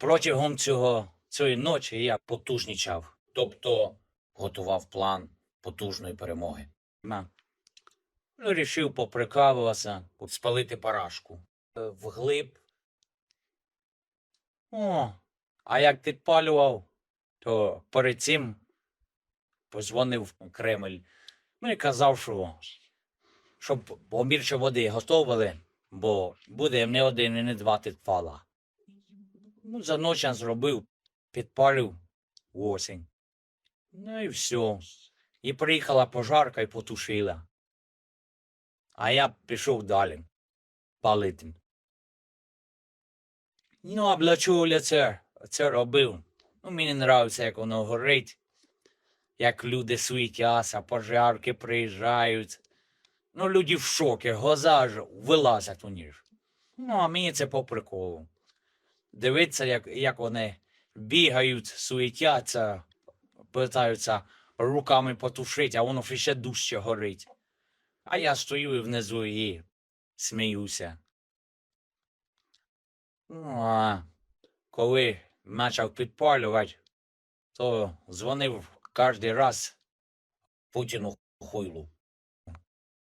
Протягом цього, цієї ночі я потужнічав, тобто готував план потужної перемоги. Ну, рішив поприкалуватися, спалити парашку. Е, Вглиб. О, а як підпалював, то перед цим позвонив Кремль. Ну і казав, що щоб побільше води готували, бо буде не один і не два підпала. Ну, за ніч я зробив, підпалив осінь. Ну і все. І приїхала пожарка і потушила. А я пішов далі палити. Ну, а для чого я це, це робив? Ну, мені подобається, як воно горить, як люди світяться, пожарки приїжджають. Ну, люди в шокі, глаза ж вилазять у них. Ну, а мені це по приколу. Дивитися, як, як вони бігають, суетяться, питаються руками потушити, а воно ще дужче горить. А я стою внизу і сміюся. Ну, а коли почав підпалювати, то дзвонив кожен раз Путіну хуйлу.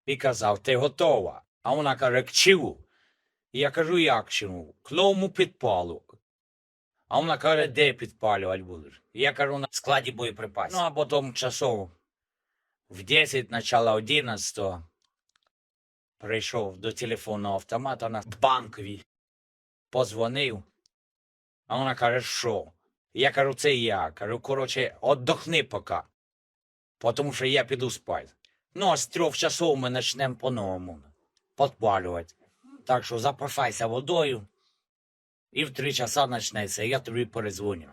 І казав, ти готова? А вона каже, к чому? Я кажу, як чому? К новому підпалу. А вона каже, де підпалювати будеш? Я кажу, на складі боєприпасів. Ну, а потім часов в 10, начало 11 прийшов до телефонного автомата на банковій, позвонив. А вона каже, що? Я кажу, це я. Кажу, коротше, отдохни поки. Тому що я піду спати. Ну, а з трьох часов ми почнемо по-новому підпалювати. Так що запасайся водою, і в три часа почнеться, я тобі перезвоню.